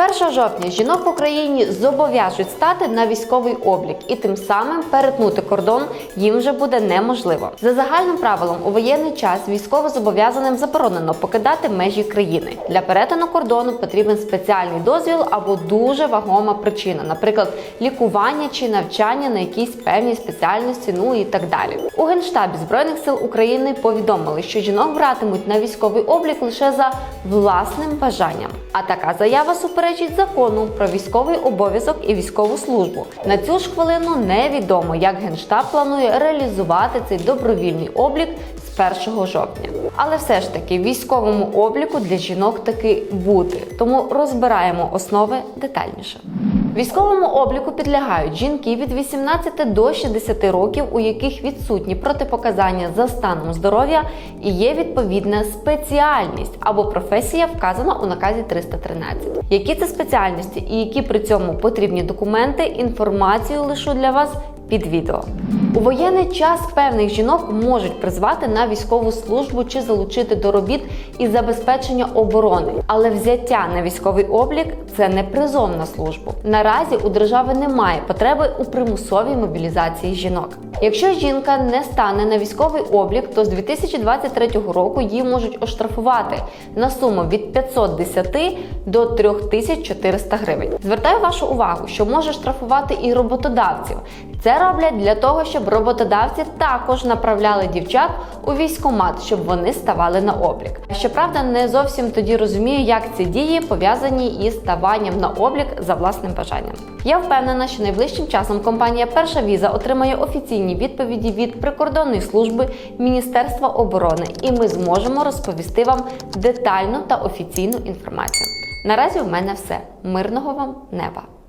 З 1 жовтня жінок в Україні зобов'яжуть стати на військовий облік, і тим самим перетнути кордон їм вже буде неможливо. За загальним правилом, у воєнний час військовозобов'язаним заборонено покидати межі країни. Для перетину кордону потрібен спеціальний дозвіл або дуже вагома причина, наприклад, лікування чи навчання на якійсь певній спеціальності, ну і так далі. У генштабі збройних сил України повідомили, що жінок братимуть на військовий облік лише за власним бажанням. А така заява суперечить закону про військовий обов'язок і військову службу. На цю ж хвилину невідомо, як генштаб планує реалізувати цей добровільний облік з 1 жовтня. Але все ж таки військовому обліку для жінок таки бути. Тому розбираємо основи детальніше. Військовому обліку підлягають жінки від 18 до 60 років, у яких відсутні протипоказання за станом здоров'я і є відповідна спеціальність або професія, вказана у наказі 313. Які це спеціальності і які при цьому потрібні документи, інформацію лишу для вас під відео. У воєнний час певних жінок можуть призвати на військову службу чи залучити до робіт із забезпечення оборони, але взяття на військовий облік це не призовна на службу. Наразі у держави немає потреби у примусовій мобілізації жінок. Якщо жінка не стане на військовий облік, то з 2023 року її можуть оштрафувати на суму від 510 до 3400 гривень. Звертаю вашу увагу, що може штрафувати і роботодавців. Це роблять для того, щоб роботодавці також направляли дівчат у військкомат, щоб вони ставали на облік. Щоправда, не зовсім тоді розумію, як ці дії пов'язані із ставанням на облік за власним бажанням. Я впевнена, що найближчим часом компанія Перша віза отримає офіційні відповіді від прикордонної служби Міністерства оборони, і ми зможемо розповісти вам детальну та офіційну інформацію. Наразі в мене все. Мирного вам неба!